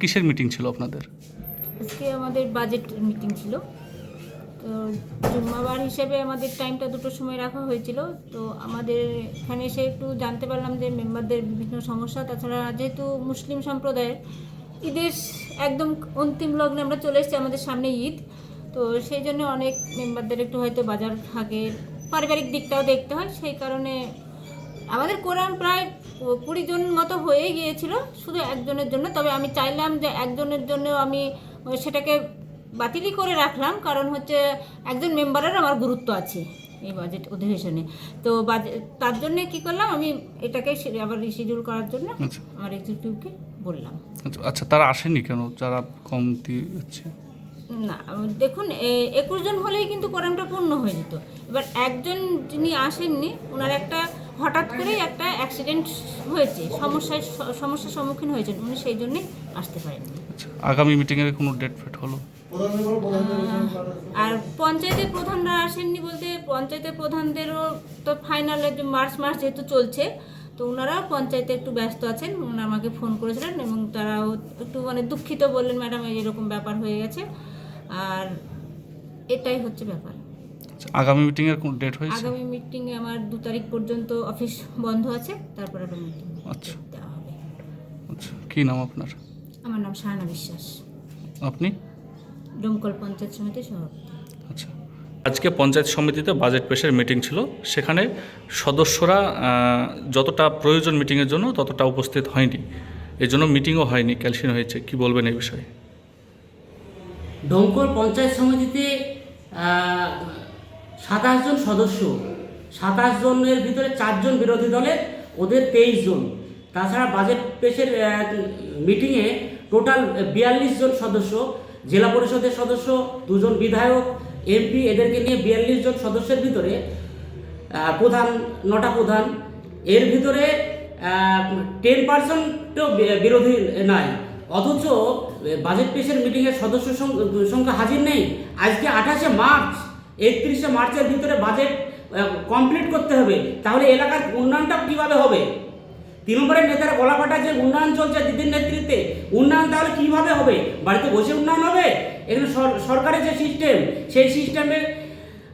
কিসের মিটিং ছিল আপনাদের? আজকে আমাদের বাজেট মিটিং ছিল। তো জুম্মাবার হিসেবে আমাদের টাইমটা দুটোর সময় রাখা হয়েছিল। তো আমাদের এখানে এসে একটু জানতে পারলাম যে মেম্বারদের বিভিন্ন সমস্যা। তাছাড়া যেহেতু মুসলিম সম্প্রদায়ের, ঈদের একদম অন্তিম লগ্নে আমরা চলে এসেছি আমাদের সামনে ঈদ। তো সেই জন্য অনেক মেম্বারদের একটু হয়তো বাজার থাকের পারিবারিক দিকটাও দেখতে হয়। সেই কারণে আমাদের কোরআন প্রায় কুড়ি জন মতো হয়ে গিয়েছিল শুধু একজনের জন্য। তবে আমি চাইলাম যে একজনের জন্য আমি সেটাকে বাতিলই করে রাখলাম কারণ হচ্ছে একজন মেম্বারের আমার গুরুত্ব আছে এই বাজেট অধিবেশনে। তো তার জন্য কি করলাম আমি এটাকে আবার রিশিডিউল করার জন্য আচ্ছা। আমার এক্সিকিউটিভকে বললাম। আচ্ছা আচ্ছা তারা আসেনি কেন? যারা কমতি হচ্ছে না দেখুন একুশ জন হলেই কিন্তু কোরআনটা পূর্ণ হয়ে যেত। এবার একজন যিনি আসেননি ওনার একটা হঠাৎ করেই একটা অ্যাক্সিডেন্ট হয়েছে সমস্যায় সমস্যার সম্মুখীন হয়েছেন উনি সেই জন্যই আসতে পারেননি আচ্ছা আগামী মিটিংয়ের কোনো ডেট ফেট হলো? আর পঞ্চায়েতের প্রধানরা আসেননি বলতে পঞ্চায়েতের প্রধানদেরও তো ফাইনাল মার্চ মাস যেহেতু চলছে তো ওনারাও পঞ্চায়েতে একটু ব্যস্ত আছেন ওনারা আমাকে ফোন করেছিলেন এবং তারাও একটু মানে দুঃখিত বললেন ম্যাডাম এরকম ব্যাপার হয়ে গেছে। আর এটাই হচ্ছে ব্যাপার। আগামী মিটিংয়ের কোনো ডেট হয়েছে? আগামী মিটিংয়ে আমার দু তারিখ পর্যন্ত অফিস বন্ধ আছে তারপর একটা মিটিং আচ্ছা। আচ্ছা কী নাম আপনার? আমার নাম শাহানা বিশ্বাস। আপনি? ডোমকল পঞ্চায়েত সমিতির সভাপতি। আচ্ছা। আজকে পঞ্চায়েত সমিতিতে বাজেট পেশের মিটিং ছিল। সেখানে সদস্যরা যতটা প্রয়োজন মিটিংয়ের জন্য ততটা উপস্থিত হয়নি। এই জন্য মিটিংও হয়নি ক্যালসিন হয়েছে। কি বলবেন এই বিষয়ে? ডোমকল পঞ্চায়েত সমিতিতে সাতাশ জন সদস্য। সাতাশ জনের ভিতরে চারজন বিরোধী দলের, ওদের তেইশ জন। তাছাড়া বাজেট পেশের মিটিংয়ে টোটাল বিয়াল্লিশ জন সদস্য, জেলা পরিষদের সদস্য, দুজন বিধায়ক এমপি এদেরকে নিয়ে বিয়াল্লিশ জন সদস্যের ভিতরে প্রধান, নটা প্রধান। এর ভিতরে টেন পার্সেন্টও বিরোধী নাই। অথচ বাজেট পেশের মিটিংয়ের সদস্য সংখ্যা হাজির নেই। আজকে আঠাশে মার্চ। একত্রিশে মার্চের ভিতরে বাজেট কমপ্লিট করতে হবে। তাহলে এলাকার উন্নয়নটা কীভাবে হবে? নম্বরের নেতারা গলাপাটা যে উন্নয়ন চলছে দিদির নেতৃত্বে। উন্নয়ন তাহলে কীভাবে হবে? বাড়িতে বসে উন্নয়ন হবে? এখানে সরকারের যে সিস্টেম সেই সিস্টেমে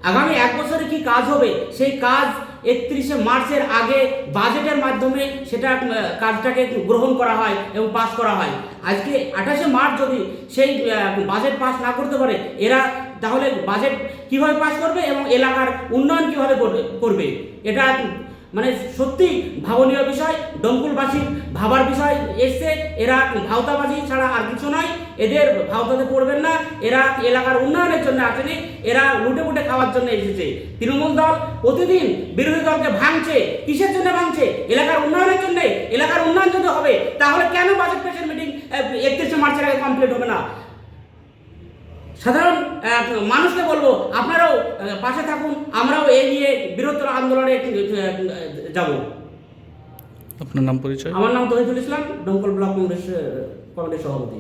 আগামী এক বছরে কি কাজ হবে? সেই কাজ একত্রিশে মার্চের আগে বাজেটের মাধ্যমে সেটা কাজটাকে গ্রহণ করা হয় এবং পাস করা হয়। আজকে আঠাশে মার্চ যদি সেই বাজেট পাস না করতে পারে, এরা তাহলে বাজেট কীভাবে পাস করবে এবং এলাকার উন্নয়ন কীভাবে করবে এটা মানে সত্যি ভাবনীয় বিষয় ডঙ্কুলবাসীর ভাবার বিষয় এসছে। এরা ভাওতাবাজি ছাড়া আর কিছু নয়, এদের ভাওতাতে পড়বেন না। এরা এলাকার উন্নয়নের জন্য আসেনি, এরা লুটে মুটে খাওয়ার জন্য এসেছে। তৃণমূল দল প্রতিদিন বিরোধী দলকে ভাঙছে, কিসের জন্য ভাঙছে? এলাকার উন্নয়নের জন্য, এলাকার উন্নয়ন যদি হবে, তাহলে কেন বাজেট পেশের মিটিং একত্রিশে মার্চের আগে কমপ্লিট হবে না? সাধারণ মানুষকে বলব আপনারাও পাশে থাকুন আমরাও এই নিয়ে বৃহত্তর আন্দোলনে যাব। আপনার নাম পরিচয়? আমার নাম তহিদুল ইসলাম ডঙ্কল ব্লক কংগ্রেস কমিটির সভাপতি।